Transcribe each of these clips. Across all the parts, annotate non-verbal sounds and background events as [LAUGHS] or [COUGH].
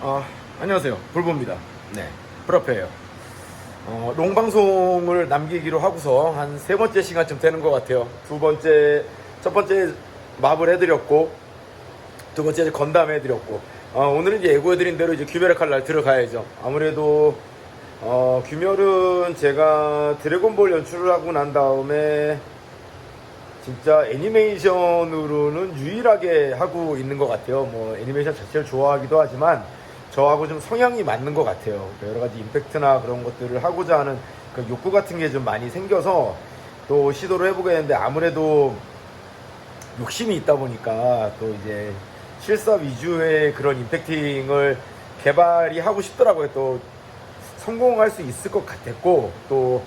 어, 안녕하세요. 불보입니다. 네, 프라페예요. 어, 롱방송을 남기기로 하고서 한 세 번째 시간쯤 되는 것 같아요. 두 번째, 첫 번째 마블 해드렸고, 두 번째 이제 건담 해드렸고, 어, 오늘은 이제 예고해드린 대로 이제 규멸의 칼날 들어가야죠. 아무래도 어, 규멸은 제가 드래곤볼 연출을 하고 난 다음에 진짜 애니메이션으로는 유일하게 하고 있는 것 같아요. 뭐 애니메이션 자체를 좋아하기도 하지만 저하고 좀 성향이 맞는 것 같아요. 그 여러 가지 임팩트나 그런 것들을 하고자 하는 그 욕구 같은 게 좀 많이 생겨서 또 시도를 해보게 했는데 아무래도 욕심이 있다 보니까 또 이제 실사 위주의 그런 임팩팅을 개발이 하고 싶더라고요. 또 성공할 수 있을 것 같았고 또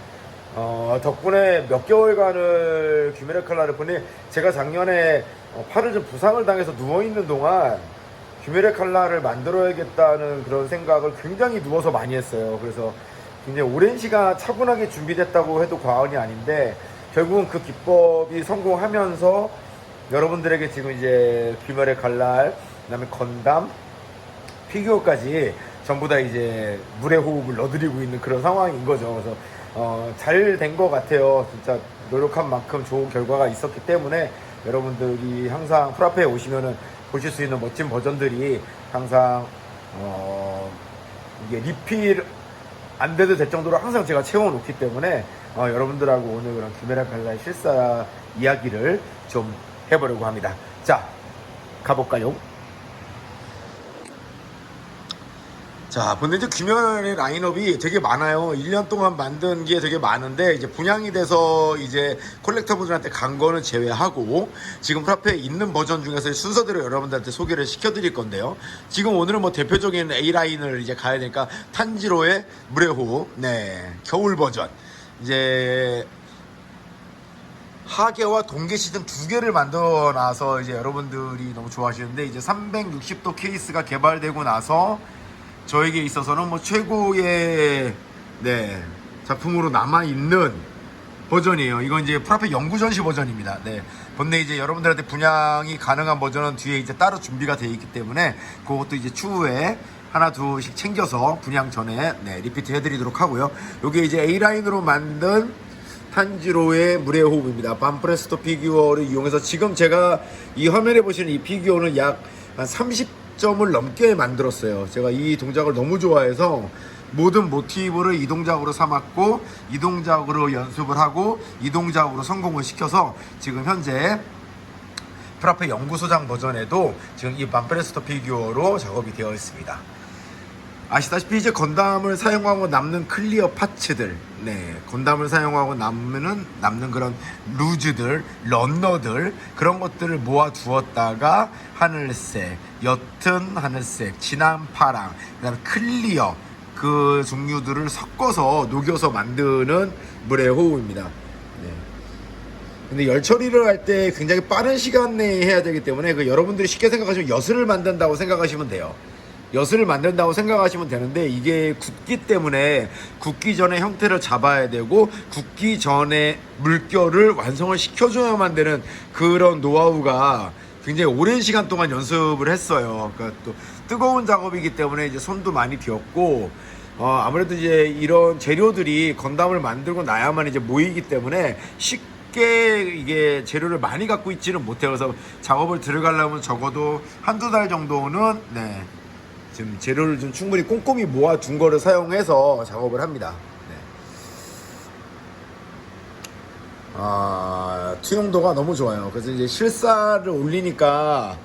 어, 덕분에 몇 개월간을 규메레 칼라를 보니 제가 작년에 어, 팔을 좀 부상을 당해서 누워있는 동안 규메레 칼라를 만들어야겠다는 그런 생각을 굉장히 누워서 많이 했어요. 그래서 굉장히 오랜 시간 차분하게 준비됐다고 해도 과언이 아닌데 결국은 그 기법이 성공하면서 여러분들에게 지금 이제 규메레 칼날, 그다음에 건담, 피규어까지 전부 다 이제 물의 호흡을 넣어드리고 있는 그런 상황인 거죠. 그래서 어, 잘 된 것 같아요. 진짜 노력한 만큼 좋은 결과가 있었기 때문에 여러분들이 항상 프라페에 오시면은 보실 수 있는 멋진 버전들이 항상 어, 이게 리필 안 돼도 될 정도로 항상 제가 채워놓기 때문에 어, 여러분들하고 오늘 그런 규메라 칼라의 실사 이야기를 좀 해보려고 합니다. 자, 가볼까요? 자, 근데 이제 규면의 라인업이 되게 많아요. 1년 동안 만든 게 되게 많은데, 이제 분양이 돼서 이제 콜렉터분들한테 간 거는 제외하고, 지금 프라페에 있는 버전 중에서 순서대로 여러분들한테 소개를 시켜드릴 건데요. 지금 오늘은 뭐 대표적인 A라인을 이제 가야 되니까, 탄지로의 물의 호흡, 네, 겨울 버전. 이제, 하계와 동계 시즌 두 개를 만들어 놔서 이제 여러분들이 너무 좋아하시는데 이제 360도 케이스가 개발되고 나서 저에게 있어서는 뭐 최고의 네 작품으로 남아 있는 버전이에요. 이건 이제 프라페 연구 전시 버전입니다. 네. 본래 이제 여러분들한테 분양이 가능한 버전은 뒤에 이제 따로 준비가 되어 있기 때문에 그것도 이제 추후에 하나 둘씩 챙겨서 분양 전에 네, 리피트 해드리도록 하고요. 이게 이제 A 라인으로 만든 탄지로의 물의 호흡입니다. 반프레스토 피규어를 이용해서 지금 제가 이 화면에 보시는 이 피규어는 약 한 30 점을 넘게 만들었어요. 제가 이 동작을 너무 좋아해서 모든 모티브를 이 동작으로 삼았고 이 동작으로 연습을 하고 이 동작으로 성공을 시켜서 지금 현재 프라페 연구소장 버전에도 지금 이 반프레스토 피규어로 작업이 되어 있습니다. 아시다시피 이제 건담을 사용하고 남는 클리어 파츠들, 네, 건담을 사용하고 남는 남는 그런 루즈들, 런너들 그런 것들을 모아 두었다가 하늘색, 옅은 하늘색, 진한 파랑, 그다음 에 클리어 그 종류들을 섞어서 녹여서 만드는 물의 호흡입니다. 네. 근데 열 처리를 할 때 굉장히 빠른 시간 내에 해야 되기 때문에 그 여러분들이 쉽게 생각하시면 엿을 만든다고 생각하시면 돼요. 엿을 만든다고 생각하시면 되는데 이게 굳기 때문에 굳기 전에 형태를 잡아야 되고 굳기 전에 물결을 완성을 시켜줘야만 되는 그런 노하우가 굉장히 오랜 시간 동안 연습을 했어요. 그러니까 또 뜨거운 작업이기 때문에 이제 손도 많이 비었고 어, 아무래도 이제 이런 재료들이 건담을 만들고 나야만 이제 모이기 때문에 쉽게 이게 재료를 많이 갖고 있지는 못해요. 그래서 작업을 들어가려면 적어도 한두 달 정도는 네. 지금 재료를 좀 충분히 꼼꼼히 모아둔 거를 사용해서 작업을 합니다. 네. 아, 투영도가 너무 좋아요. 그래서 이제 실사를 올리니까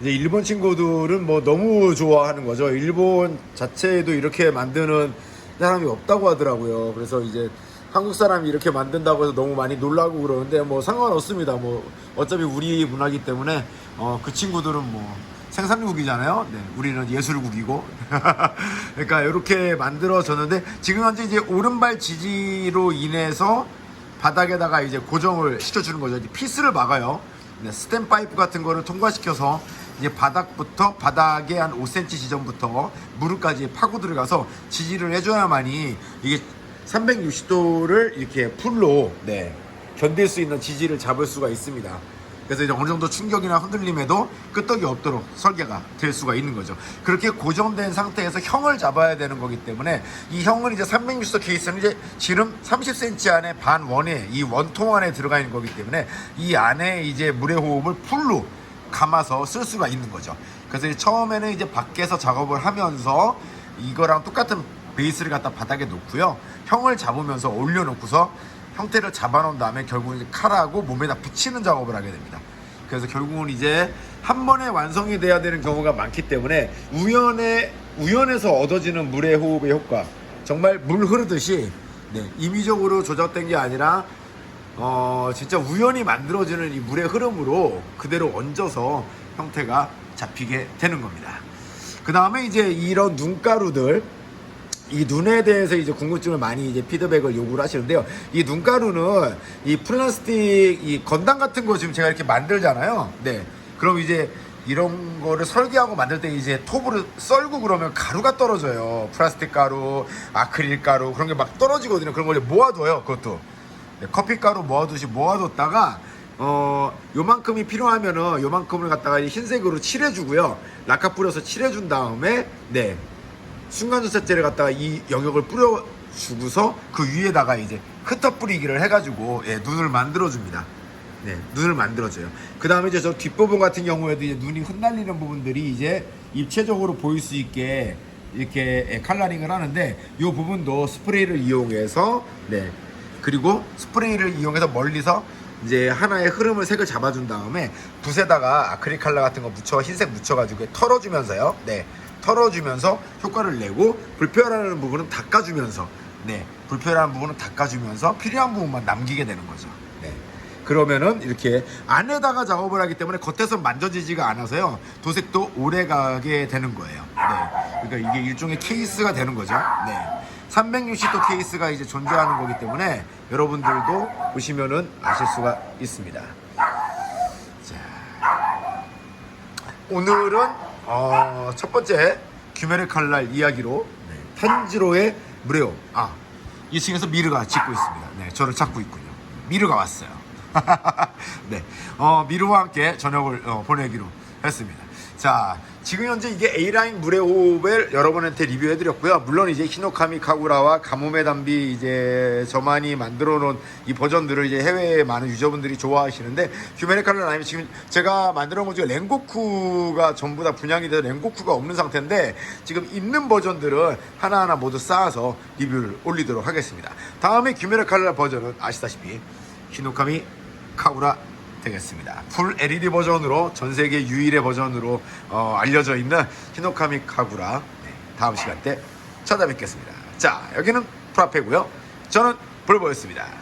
이제 일본 친구들은 뭐 너무 좋아하는 거죠. 일본 자체에도 이렇게 만드는 사람이 없다고 하더라고요. 그래서 이제 한국 사람이 이렇게 만든다고 해서 너무 많이 놀라고 그러는데 뭐 상관없습니다. 뭐 어차피 우리 문화기 때문에 어, 그 친구들은 뭐 생산국이잖아요. 네, 우리는 예술국이고. [LAUGHS] 그러니까 이렇게 만들어졌는데 지금 현재 이제 오른발 지지로 인해서 바닥에다가 이제 고정을 시켜주는 거죠. 이제 피스를 막아요. 네, 스텐 파이프 같은 거를 통과시켜서 이제 바닥부터 바닥에 한 5cm 지점부터 무릎까지 파고 들어가서 지지를 해줘야만이 이게 360도를 이렇게 풀로 네, 견딜 수 있는 지지를 잡을 수가 있습니다. 그래서 이제 어느 정도 충격이나 흔들림에도 끄떡이 없도록 설계가 될 수가 있는 거죠. 그렇게 고정된 상태에서 형을 잡아야 되는 거기 때문에 이 형은 이제 360도 케이스는 이제 지름 30cm 안에 반 원에 이 원통 안에 들어가 있는 거기 때문에 이 안에 이제 물의 호흡을 풀로 감아서 쓸 수가 있는 거죠. 그래서 처음에는 이제 밖에서 작업을 하면서 이거랑 똑같은 베이스를 갖다 바닥에 놓고요. 형을 잡으면서 올려놓고서 형태를 잡아놓은 다음에 결국은 이제 칼하고 몸에다 붙이는 작업을 하게 됩니다. 그래서 결국은 이제 한 번에 완성이 돼야 되는 경우가 많기 때문에 우연에 우연에서 얻어지는 물의 호흡의 효과 정말 물 흐르듯이 네, 임의적으로 조작된 게 아니라 어 진짜 우연히 만들어지는 이 물의 흐름으로 그대로 얹어서 형태가 잡히게 되는 겁니다. 그 다음에 이제 이런 눈가루들 이 눈에 대해서 이제 궁금증을 많이 이제 피드백을 요구를 하시는데요. 이 눈가루는 이 플라스틱 이 건담 같은 거 지금 제가 이렇게 만들잖아요. 네. 그럼 이제 이런 거를 설계하고 만들 때 이제 톱으로 썰고 그러면 가루가 떨어져요. 플라스틱 가루, 아크릴 가루 그런 게 막 떨어지거든요. 그런 걸 모아둬요. 그것도. 네, 커피 가루 모아두시 모아뒀다가 어 요만큼이 필요하면은 요만큼을 갖다가 이 흰색으로 칠해주고요. 라카 뿌려서 칠해준 다음에 네 순간주사제를 갖다가 이 영역을 뿌려주고서 그 위에다가 이제 흩어 뿌리기를 해가지고 예, 눈을 만들어줍니다. 네, 눈을 만들어줘요. 그 다음에 이제 저 뒷부분 같은 경우에도 이제 눈이 흩날리는 부분들이 이제 입체적으로 보일 수 있게 이렇게 예, 칼라링을 하는데 이 부분도 스프레이를 이용해서 네 그리고 스프레이를 이용해서 멀리서 이제 하나의 흐름을 색을 잡아준 다음에 붓에다가 아크릴 칼라 같은 거 묻혀 흰색 묻혀가지고 털어주면서요. 네, 털어주면서 효과를 내고 불편하는 부분은 닦아주면서 네, 불편한 부분은 닦아주면서 필요한 부분만 남기게 되는 거죠. 네. 그러면은 이렇게 안에다가 작업을 하기 때문에 겉에서 만져지지가 않아서요 도색도 오래 가게 되는 거예요. 네. 그러니까 이게 일종의 케이스가 되는 거죠. 네. 360도 케이스가 이제 존재하는 거기 때문에 여러분들도 보시면은 아실 수가 있습니다. 자, 오늘은 어, 첫 번째 규메르 칼날 이야기로 네, 탄지로의 무레오 아 2층에서 미르가 짓고 있습니다. 네, 저를 찾고 있군요. 미르가 왔어요. [LAUGHS] 네, 어, 미르와 함께 저녁을 어, 보내기로 했습니다. 자, 지금 현재 이게 A라인 물의 호흡을 여러분한테 리뷰해드렸고요. 물론 이제 히노카미 카구라와 가모메 담비 이제 저만이 만들어 놓은 이 버전들을 이제 해외에 많은 유저분들이 좋아하시는데 휴메리카는 아니면 지금 제가 만들어 놓은 것 중에 랭고쿠가 전부 다 분양이 돼서 랭고쿠가 없는 상태인데 지금 있는 버전들은 하나하나 모두 쌓아서 리뷰를 올리도록 하겠습니다. 다음에 규메르칼라 버전은 아시다시피 히노카미 카구라 되겠습니다. 풀 LED 버전으로 전 세계 유일의 버전으로 어, 알려져 있는 히노카미 카구라 네, 다음 시간 때 찾아뵙겠습니다. 자 여기는 프라페고요. 저는 볼보였습니다.